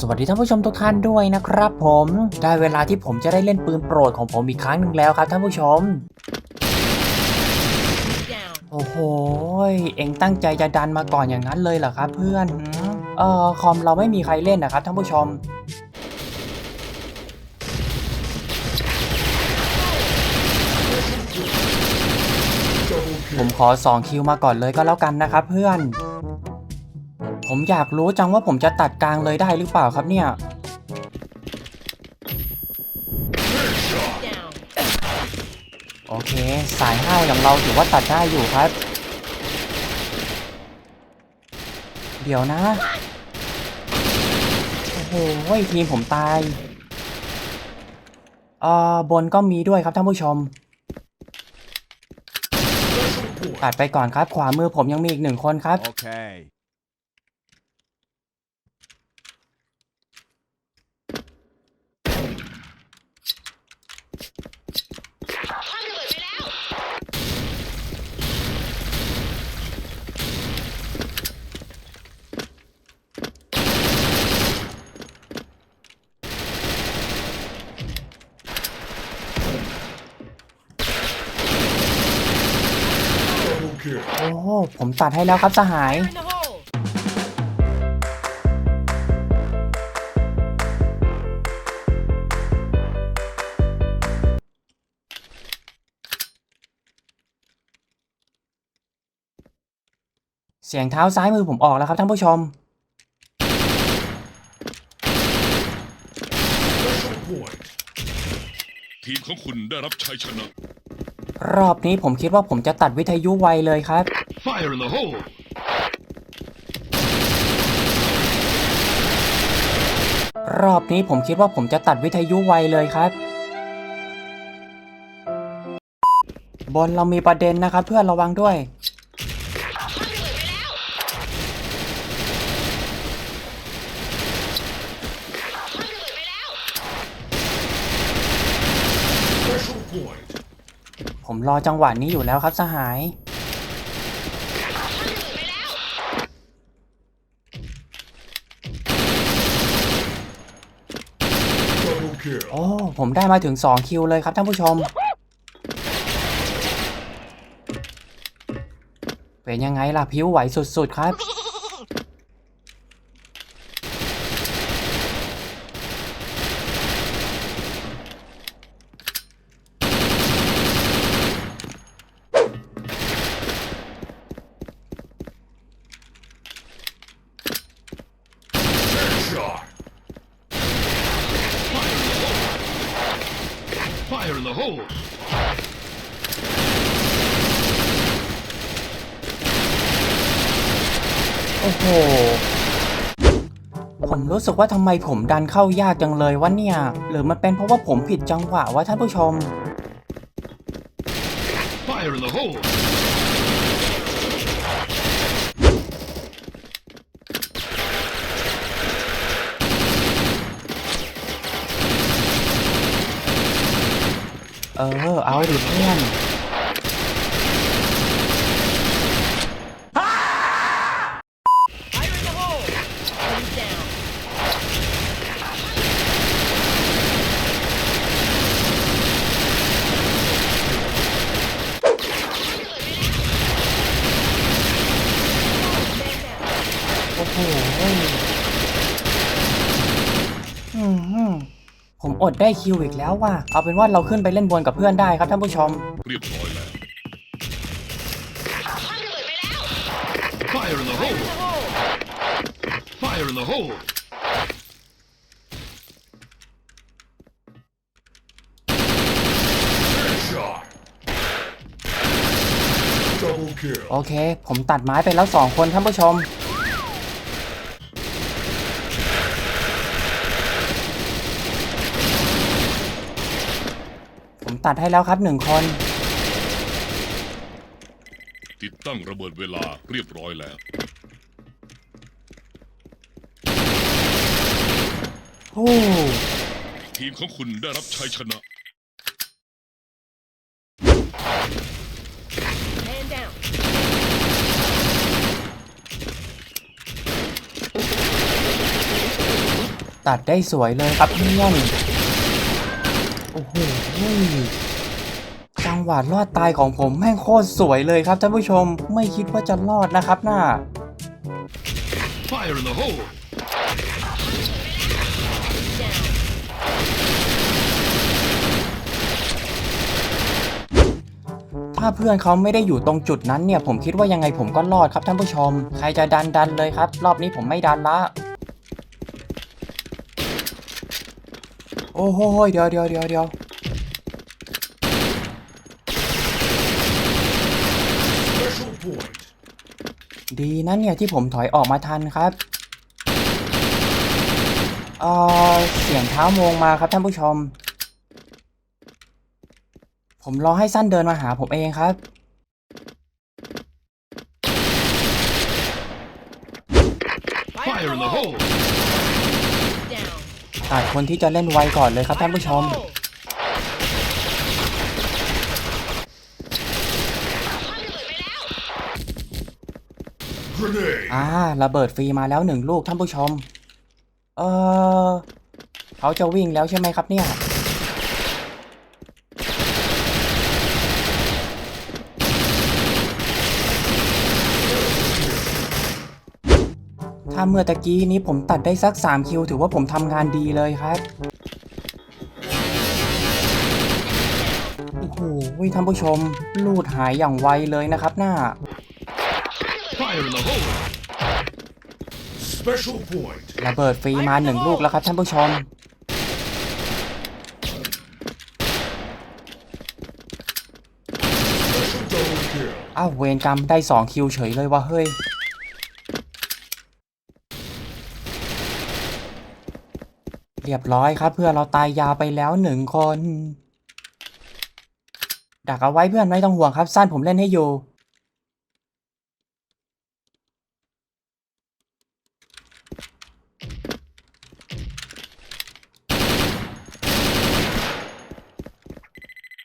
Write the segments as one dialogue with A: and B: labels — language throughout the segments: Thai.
A: สวัสดีท่านผู้ชมทุกท่านด้วยนะครับผมได้เวลาที่ผมจะได้เล่นปืนโปรดของผมอีกครั้งหนึ่งแล้วครับท่านผู้ชม โอ้โห เอ็งตั้งใจจะดันมาก่อนอย่างนั้นเลยเหรอครับเพื่อนเอ่อคอมเราไม่มีใครเล่นนะครับท่านผู้ชมผมขอ 2 คิวมาก่อนเลยก็แล้วกันนะครับเพื่อน ผมอยากรู้จังว่าผมจะตัดกลางเลยได้หรือเปล่าครับเนี่ย โอเค สายห้าวอย่างเราถือว่าตัดได้อยู่ครับ เดี๋ยวนะ โอ้โหทีมผมตายเอ่อบนก็มีด้วยครับท่านผู้ชม ตัดไปก่อนครับ ขวามือผมยังมีอีกหนึ่งคนครับ
B: Okay.
A: โอ้โหผมตัดให้แล้วครับสหาย
C: Fire in the hole.
A: เสียงเท้าซ้ายมือผมออกแล้วครับท่านผู้ชม
D: ทีมของคุณได้รับชัยชนะ
A: รอบนี้ผมคิดว่าผมจะตัดวิทยุไวเลยครับ
D: Fire in the hole
A: รอบนี้ผมคิดว่าผมจะตัดวิทยุไวเลยครับ บนเรามีประเด็นนะครับ เพื่อนระวังด้วย ผม รอจังหวะนี้อยู่แล้วครับสหาย โอ้ ผมได้มาถึง 2 คิวเลยครับท่านผู้ชม เป็นยังไงล่ะพิ้วไหวสุดๆครับ
D: Fire in the hole
A: โอ้โหผมรู้สึกว่าทำไมผมดันเข้ายากจังเลยวะเนี่ย หรือมันเป็นเพราะว่าผมผิดจังหวะวะท่านผู้ชม
D: Fire in the hole
A: เออ เอาดิเพื่อน
C: Fire in the hole. Enemy down.
A: โอ้โหอืมฮึผม อดได้คิวอีกแล้วว่ะเอาเป็นว่าเราขึ้นไปเล่นบนกับเพื่อนได้ครับท่านผู้ชม
D: เรียบร้อยแล้ว Fire in the hole Fire in the hole
A: โอเค ผมตัดไม้ไปแล้วสองคนท่านผู้ชม ตัดให้แล้วครับหนึ่งคน
D: ติดตั้งระเบิดเวลาเรียบร้อยแล้ว
A: โอ้
D: ทีมของคุณได้รับชัยชนะ
C: Man down.
A: ตัดได้สวยเลยครับเพื่อนโอ้โห จังหวะรอดตายของผมแม่งโคตรสวยเลยครับท่านผู้ชมไม่คิดว่าจะรอดนะครับน่า
D: Fire in the hole!
C: Down.
A: ถ้าเพื่อนเขาไม่ได้อยู่ตรงจุดนั้นเนี่ย ผมคิดว่ายังไงผมก็รอดครับท่านผู้ชม ใครจะดันดันเลยครับ รอบนี้ผมไม่ดันละ โอ้โหเดี๋ยวเดี๋ยวเดี๋ยวเดี๋ยว ดีนะเนี่ยที่ผมถอยออกมาทันครับเออเสียงเท้าโมงมาครับท่านผู้ชม ผมรอให้สั้นเดินมาหาผมเองครับ
D: Fire in the hole!
C: Down.
A: ตัดคนที่จะเล่นไวก่อนเลยครับท่านผู้ชม อ่าระเบิดฟรีมาแล้วหนึ่งลูกท่านผู้ชม เออเขาจะวิ่งแล้วใช่ไหมครับเนี่ย ถ้าเมื่อตะกี้นี้ผมตัดได้สัก 3 คิว ถือว่าผมทำงานดีเลยครับ โอ้โหท่านผู้ชม ลูดหายอย่างไวเลยนะครับหน้า
D: Fire in the hole!
B: Special point.
A: ระเบิดฟรีมาหนึ่งลูกแล้วครับท่านผู้ชม
B: Special double kill.
A: อ้าวเวรกรรมได้ 2 คิวเฉยเลยว่ะเฮ้ย เรียบร้อยครับเพื่อนเราตายยาวไปแล้วหนึ่งคน ดักเอาไว้เพื่อนไม่ต้องห่วงครับ สั้นผมเล่นให้อยู่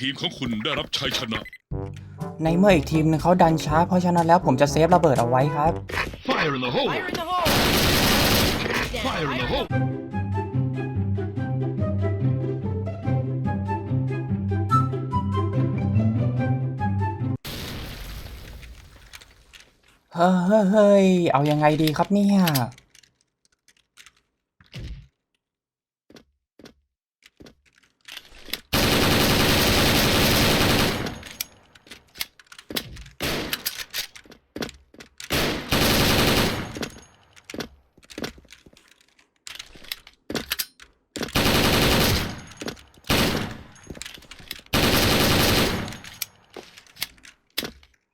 D: ทีมของคุณได้รับชัยชนะ
A: ในเมื่ออีกทีมหนึงเขาดันช้า เพราะฉะนั้นแล้วผมจะเซฟระเบิดเอาไว้ครับ
D: Fire in the hole!
C: Fire in the hole.
D: Fire in the hole!
A: เฮ้ยเฮ้ยเอายังไงดีครับเนี่ย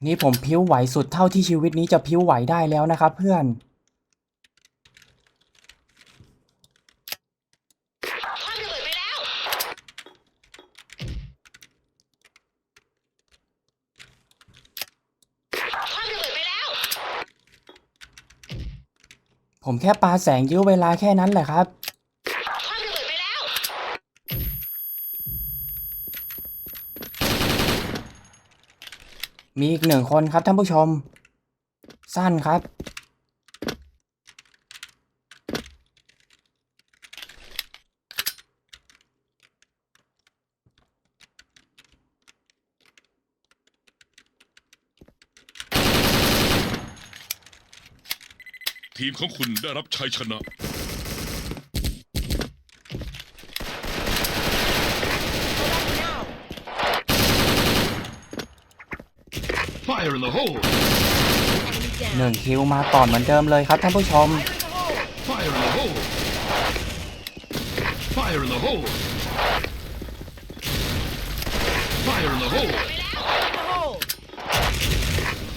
A: นี่ผมพิ้วไหวสุดเท่าที่ชีวิตนี้จะพิ้วไหวได้แล้วนะครับเพื่อน ผมแค่ปาแสงยื้อเวลาแค่นั้นแหละครับ มีอีกหนึ่งคนครับท่านผู้ชม สั้นครับ
D: ทีมของคุณได้รับชัยชนะ Fire in the hole!
C: Enemy down.
A: หนึ่งคิวมาก่อนเหมือนเดิมเลยครับท่านผู้ชม
C: Fire in the hole.
D: Fire in the hole! Fire in the hole! Fire in the hole!
C: In the hole.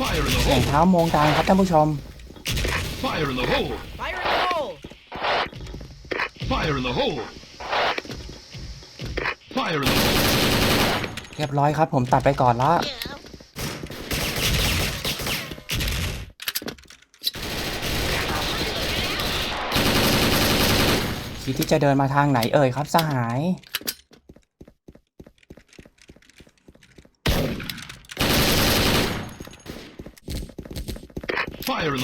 D: Fire in the
A: เสียง
D: hole!
A: เท้าโมงดังครับท่านผู้ชม
D: Fire in the hole!
C: Fire in the hole.
D: Fire in the hole! Fire in the hole!
A: เรียบร้อยครับ ผมตัดไปก่อนละิดที่จะเดินมาทางไหนเอ่ยครับสหาย
D: Fire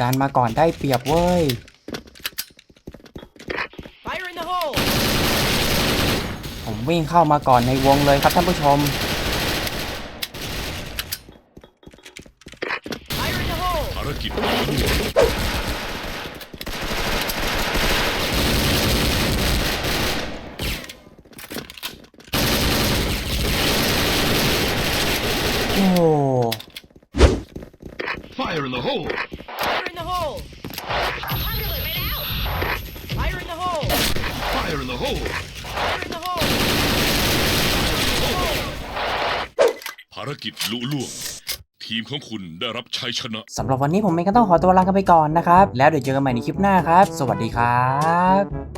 A: ดันมาก่อนได้เปรียบเว้ยผมวิ่งเข้ามาก่อนในวงเลยครับท่านผู้ชม
C: hole!
D: ภารกิจลุล่วง
A: โอ้
B: Fire in the hole!
C: Fire in the hole! Fire in the hole!
B: Fire in the hole!
C: Fire in the hole!
D: ภารกิจลุล่วง ทีมของคุณได้รับชัยชนะ
A: สำหรับวันนี้ผมเองก็ต้องขอตัวลากันไปก่อนนะครับ แล้วเดี๋ยวเจอกันใหม่ในคลิปหน้าครับ สวัสดีครับ